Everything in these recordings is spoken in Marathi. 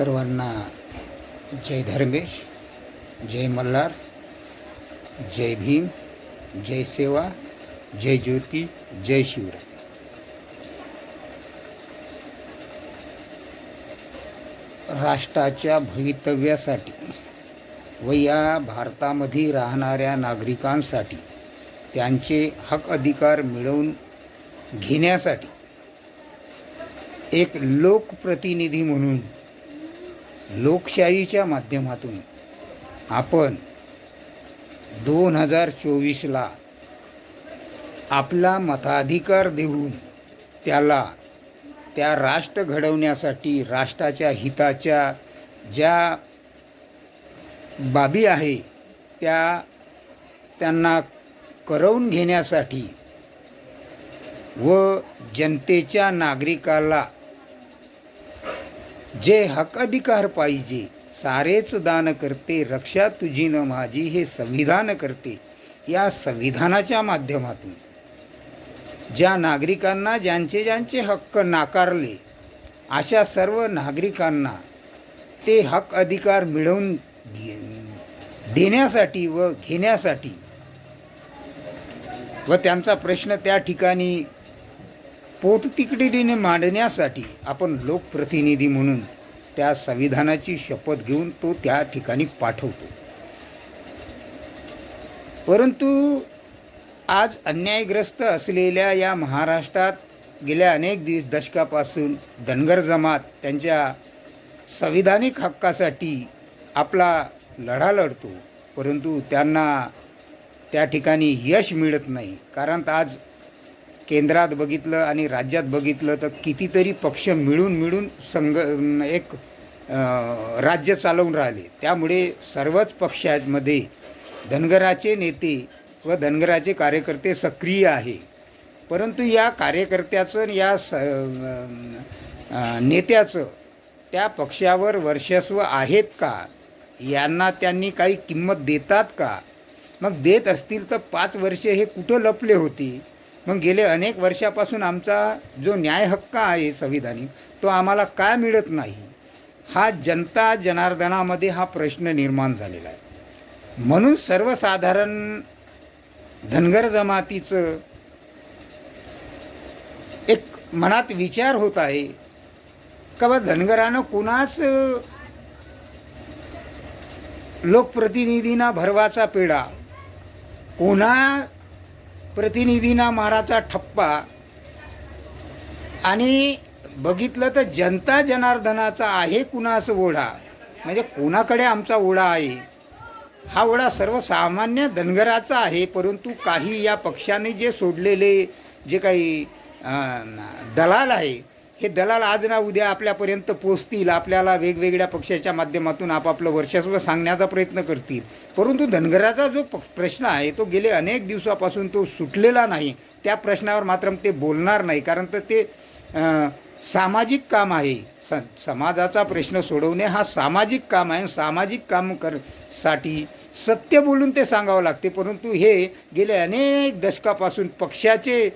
सर्वांना जय धर्मेश जय मल्हार जय भीम जय सेवा जय ज्योती जय शिवराय. राष्ट्राच्या भवितव्यासाठी व या भारतामध्ये राहणाऱ्या नागरिकांसाठी त्यांचे हक अधिकार मिळवून घेण्यासाठी एक लोकप्रतिनिधी म्हणून लोकशाहीच्या माध्यमातून आपण दोन हजार चोवीसला आपला मताधिकार देऊन त्याला त्या राष्ट्र घडवण्यासाठी राष्ट्राच्या हिताच्या ज्या बाबी आहे त्या त्यांना करवून घेण्यासाठी व जनतेच्या नागरिकाला जे हक अधिकार पाहिजे सारेच दान करते रक्षा तुझी न माझी हे संविधान करते या संविधानाच्या माध्यमातून. ज्या नागरिकांना ज्यांचे ज्यांचे हक्क नाकारले अशा सर्व नागरिकांना ते हक अधिकार मिळवून देण्यासाठी व घेण्यासाठी व त्यांचा प्रश्न त्या ठिकाणी पोटतिकडीने मांडण्यासाठी आपण लोकप्रतिनिधी म्हणून त्या संविधानाची शपथ घेऊन तो त्या ठिकाणी पाठवतो. परंतु आज अन्यायग्रस्त असलेल्या या महाराष्ट्रात गेल्या अनेक दिवस दशकापासून धनगर जमात त्यांच्या संविधानिक हक्कासाठी आपला लढा लढतो परंतु त्यांना त्या ठिकाणी यश मिळत नाही. कारण आज केंद्रात बघितलं आणि राज्यात बघितलं तर कितीतरी पक्ष मिळून मिळून संघ एक राज्य चालवून राहिले. त्यामुळे सर्वच पक्षांमध्ये धनगराचे नेते व धनगराचे कार्यकर्ते सक्रिय आहे. परंतु या कार्यकर्त्याचं आणि या स नेत्याचं त्या पक्षावर वर्चस्व आहेत का? यांना त्यांनी काही किंमत देतात का? मग देत असतील तर पाच वर्षे हे कुठं लपले होते? मग गेले अनेक वर्षापासून आमचा जो न्याय हक्क आहे संविधानिक तो आम्हाला काय मिळत नाही हा जनता जनार्दनामध्ये हा प्रश्न निर्माण झालेला आहे. म्हणून सर्वसाधारण धनगर जमातीचं एक मनात विचार होत आहे का बा धनगरानं कुणाच लोकप्रतिनिधींना भरवाचा पेढा कोणा प्रतिनिधींना माराचा ठप्पा. आणि बघितलं तर जनता जनार्दनाचा आहे कुणास ओढा? म्हणजे कोणाकडे आमचा ओढा आहे? हा ओढा सर्वसामान्य धनगराचा आहे परंतु काही या पक्षाने जे सोडलेले जे काही दलाल आहे हे दलाल आज ना उद्या आपल्यापर्यंत पोचतील आपल्याला वेगवेगळ्या पक्षाच्या माध्यमातून आपापलं वर्चस्व सांगण्याचा प्रयत्न करतील. परंतु धनगराचा जो प प्रश्न आहे तो गेले अनेक दिवसापासून तो सुटलेला नाही. त्या प्रश्नावर मात्र ते बोलणार नाही. कारण तर ते सामाजिक काम आहे. स समाजाचा प्रश्न सोडवणे हा सामाजिक काम आहे. सामाजिक काम कर साठी सत्य बोलून ते सांगावं लागते. परंतु हे गेले अनेक दशकापासून पक्षाचे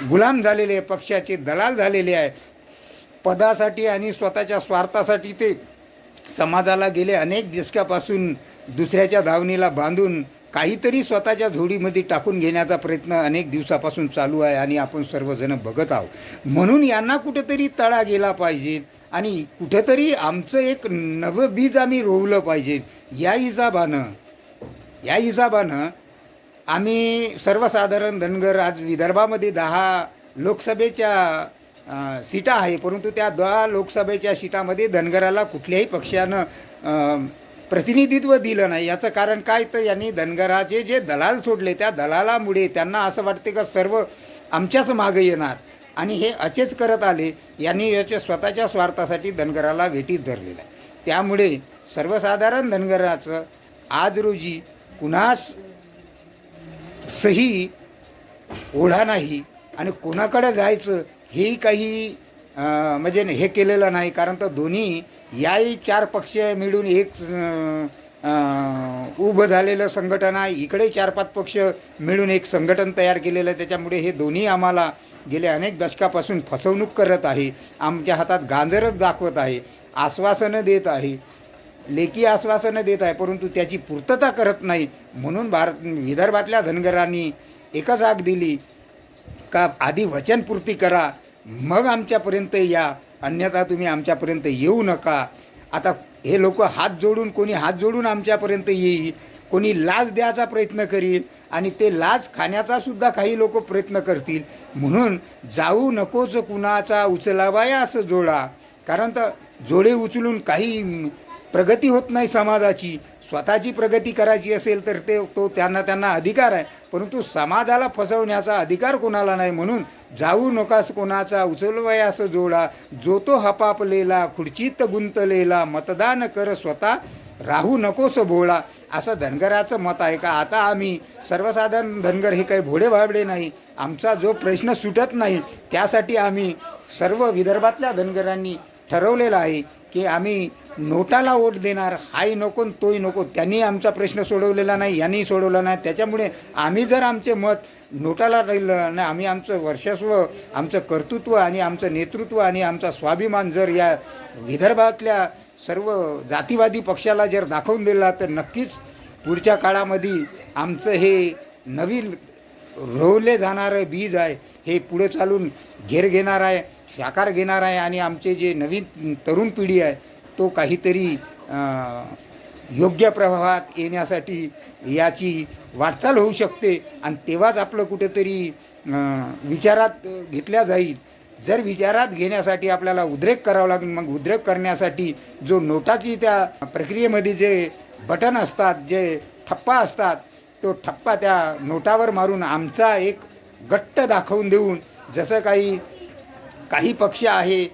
गुलाम झालेले आहे, पक्षाचे दलाल झालेले आहे पदासाठी आणि स्वतःच्या स्वार्थासाठी ते समाजाला गेले अनेक दशकापासून दुसऱ्याच्या धावणीला बांधून काहीतरी स्वतःच्या झोडीमध्ये टाकून घेण्याचा प्रयत्न अनेक दिवसापासून चालू आहे आणि आपण सर्वजण बघत आहोत. म्हणून यांना कुठेतरी तळा गेला पाहिजे आणि कुठेतरी आमचं एक नवं बीज आम्ही रोवलं पाहिजे. या हिसाबानं या हिसाबानं आम्ही सर्वसाधारण धनगर आज विदर्भामध्ये दहा लोकसभेच्या सीटा आहे परंतु त्या दहा लोकसभेच्या सीटामध्ये धनगराला कुठल्याही पक्षानं प्रतिनिधित्व दिलं नाही. याचं कारण काय? तर यांनी धनगराचे जे दलाल सोडले त्या दलालामुळे त्यांना असं वाटते का सर्व आमच्याच मागे येणार? आणि हे असेच करत आले यांनी याच्या स्वतःच्या स्वार्थासाठी धनगराला वेटीत धरलेलं आहे. त्यामुळे सर्वसाधारण धनगराचं आज रोजी कुणास सही ओढा नाही आणि कोणाकडे जायचं हेही काही म्हणजे हे केलेलं नाही. कारण तर दोन्ही याही चार पक्ष मिळून एक उभं झालेलं संघटन आहे. इकडे चार पाच पक्ष मिळून एक संघटन तयार केलेलं आहे. त्याच्यामुळे हे दोन्ही आम्हाला गेल्या अनेक दशकापासून फसवणूक करत आहे. आमच्या हातात गांजरच दाखवत आहे. आश्वासनं देत आहे. लेखी आश्वासनं देत आहे परंतु त्याची पूर्तता करत नाही. म्हणून भारत विदर्भातल्या धनगरांनी एकच आग दिली का आधी वचनपूर्ती करा मग आमच्यापर्यंत या अन्यथा तुम्ही आमच्यापर्यंत येऊ नका. आता हे लोक हात जोडून कोणी हात जोडून आमच्यापर्यंत येईल कोणी लाच द्यायचा प्रयत्न करील आणि ते लाच खाण्याचा सुद्धा काही लोक प्रयत्न करतील. म्हणून जाऊ नकोच कुणाचा उचलावाया असं जोडा. कारण तर जोडे उचलून काही प्रगती होत नाही समाजाची. स्वतःची प्रगती करायची असेल तर ते तो त्यांना त्यांना अधिकार आहे. परंतु समाजाला फसवण्याचा अधिकार कोणाला नाही म्हणून जाऊ नकास कोणाचा उचलवयास जोडा. जो तो हपापलेला खुर्चीत गुंतलेला मतदान कर स्वतः. राहू नकोस भोळा. असं धनगराचं मत आहे का? आता आम्ही सर्वसाधारण धनगर हे काही भोडे भाबडे नाही. आमचा जो प्रश्न सुटत नाही त्यासाठी आम्ही सर्व विदर्भातल्या धनगरांनी ठरवलेलं आहे की आम्ही नोटाला वोट देणार हाही नको तोही नको त्यांनी आमचा प्रश्न सोडवलेला नाही यांनी सोडवला नाही. त्याच्यामुळे आम्ही जर आमचे मत नोटाला राहिलं ना आम्ही आमचं वर्चस्व आमचं कर्तृत्व आणि आमचं नेतृत्व आणि आमचा स्वाभिमान जर या विदर्भातल्या सर्व जातीवादी पक्षाला जर दाखवून दिला तर नक्कीच पुढच्या काळामध्ये आमचं हे नवीन रोवले जाणारं बीज आहे हे पुढे चालून घेर घेणार आहे. साकार घेणार आहे आणि आमचे जे नवीन तरुण पिढी आहे तो काहीतरी योग्य प्रवाहात येण्यासाठी याची वाटचाल होऊ शकते आणि तेव्हाच आपलं कुठेतरी विचारात घेतल्या जाईल. जर विचारात घेण्यासाठी आपल्याला उद्रेक करावा लागेल मग उद्रेक करण्यासाठी जो नोटाची त्या प्रक्रियेमध्ये जे बटन असतात जे ठप्पा असतात तो ठप्पा त्या नोटावर मारून आमचा एक गट्ट दाखवून देऊन जसं काही काही पक्ष आहे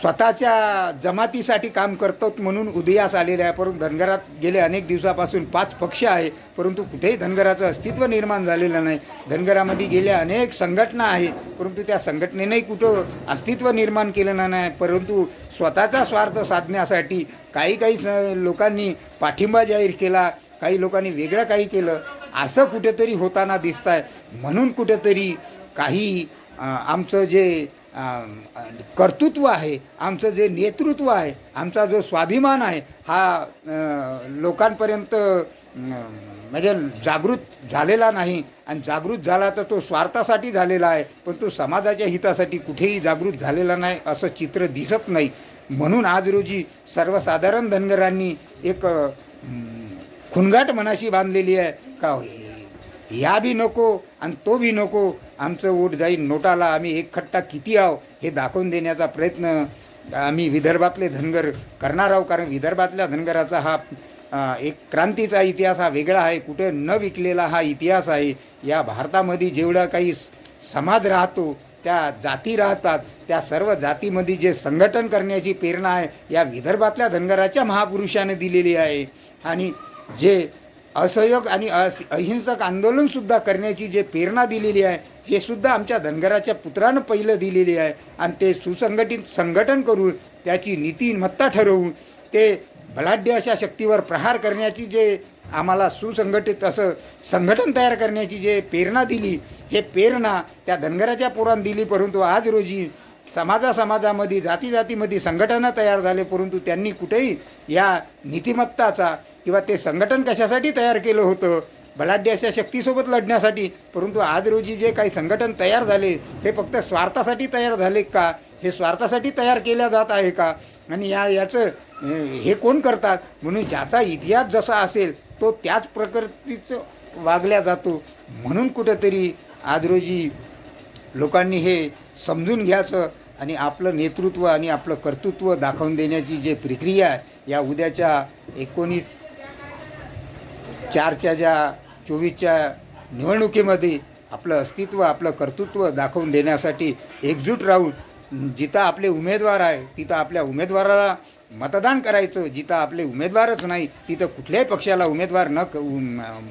स्वतःच्या जमातीसाठी काम करतात म्हणून उदयास आलेले आहे. परंतु धनगरात गेले अनेक दिवसापासून पाच पक्ष आहे परंतु कुठेही धनगराचं अस्तित्व निर्माण झालेलं नाही. धनगरामध्ये गेल्या अनेक संघटना आहे परंतु त्या संघटनेनंही कुठं अस्तित्व निर्माण केलं नाही. परंतु स्वतःचा स्वार्थ साधण्यासाठी काही काही स लोकांनी पाठिंबा जाहीर केला काही लोकांनी वेगळं काही केलं. असं कुठेतरी होताना दिसत आहे म्हणून कुठेतरी काही आमचं जे कर्तृत्व आहे आमचं जे नेतृत्व आहे आमचा जो स्वाभिमान आहे हा लोकांपर्यंत म्हणजे जागृत झालेला नाही. आणि जागृत झाला तर तो स्वार्थासाठी झालेला आहे पण तो समाजाच्या हितासाठी कुठेही जागृत झालेला नाही असं चित्र दिसत नाही. म्हणून आज रोजी सर्वसाधारण धनगरांनी एक अ, खुणगाट मनाशी बांधलेली आहे. का हो या बी नको आणि तो बी नको. आमचं वोट जाईल नोटाला. आम्ही एक खट्टा किती आहो हे दाखवून देण्याचा प्रयत्न आम्ही विदर्भातले धनगर करणार आहोत. कारण विदर्भातल्या धनगराचा हा एक क्रांतीचा इतिहास हा वेगळा आहे. कुठे न विकलेला हा इतिहास आहे. या भारतामध्ये जेवढा काही समाज राहतो त्या जाती राहतात. त्या सर्व जातीमध्ये जे संघटन करण्याची प्रेरणा आहे या विदर्भातल्या धनगराच्या महापुरुषाने दिलेली आहे. आणि जे असहयोग आणि अस अहिंसक आंदोलनसुद्धा करण्याची जे प्रेरणा दिलेली आहे हे सुद्धा आमच्या धनगराच्या पुत्रानं पहिलं दिलेली आहे. आणि ते सुसंघटित संघटन करून त्याची नीतिमत्ता ठरवून ते बलाढ्य अशा शक्तीवर प्रहार करण्याची जे आम्हाला सुसंघटित असं संघटन तयार करण्याची जे प्रेरणा दिली हे प्रेरणा त्या धनगराच्या पोरानं दिली परंतु आज रोजी समाजा समाजामध्ये जाती जातीमध्ये संघटनं तयार झाले परंतु त्यांनी कुठेही या नीतिमत्ताचा किंवा ते संघटन कशासाठी तयार केलं होतं बलाढ्य अशा शक्तीसोबत लढण्यासाठी परंतु आज रोजी जे काही संघटन तयार झाले हे फक्त स्वार्थासाठी तयार झाले का? हे स्वार्थासाठी तयार केल्या जात आहे का? आणि या याचं हे कोण करतात? म्हणून ज्याचा इतिहास जसा असेल तो त्याच प्रकृतीचं वागल्या जातो. म्हणून कुठंतरी आज रोजी लोकांनी हे समजून घ्यायचं आणि आपलं नेतृत्व आणि आपलं कर्तृत्व दाखवून देण्याची जे प्रक्रिया आहे या उद्याच्या एकोणीस चारच्या ज्या चोवीसच्या निवडणुकीमध्ये आपलं अस्तित्व आपलं कर्तृत्व दाखवून देण्यासाठी एकजूट राहून जिथं आपले उमेदवार आहे तिथं आपल्या उमेदवाराला मतदान करायचं जिथं आपले उमेदवारच नाही तिथं कुठल्याही पक्षाला उमेदवार न क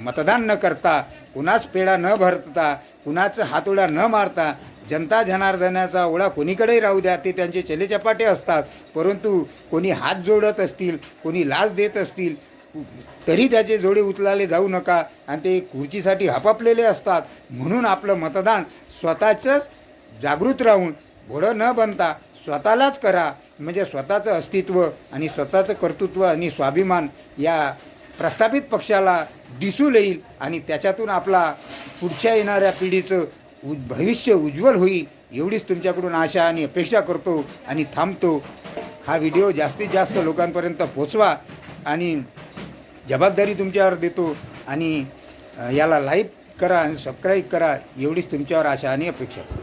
मतदान न करता कुणाच पेढा न भरता कुणाचं हातोडा न मारता जनता जनार्दनाचा ओढा कोणीकडेही राहू द्या ते त्यांचे चलेचपाटे असतात. परंतु कोणी हात जोडत असतील कोणी लाच देत असतील तरी त्याचे जोडे उचलाले जाऊ नका आणि ते खुर्चीसाठी हपापलेले असतात. म्हणून आपलं मतदान स्वतःचंच जागृत राहून भोळं न बनता स्वतःलाच करा. म्हणजे स्वतःचं अस्तित्व आणि स्वतःचं कर्तृत्व आणि स्वाभिमान या प्रस्थापित पक्षाला दिसून येईल आणि त्याच्यातून आपला पुढच्या येणाऱ्या पिढीचं उ भविष्य उज्ज्वल होईल एवढीच तुमच्याकडून आशा आणि अपेक्षा करतो आणि थांबतो. हा व्हिडिओ जास्तीत जास्त लोकांपर्यंत पोचवा आणि जबाबदारी तुमच्यावर देतो आणि याला लाईक करा आणि सबस्क्राईब करा एवढीच तुमच्यावर आशा आणि अपेक्षा. करतो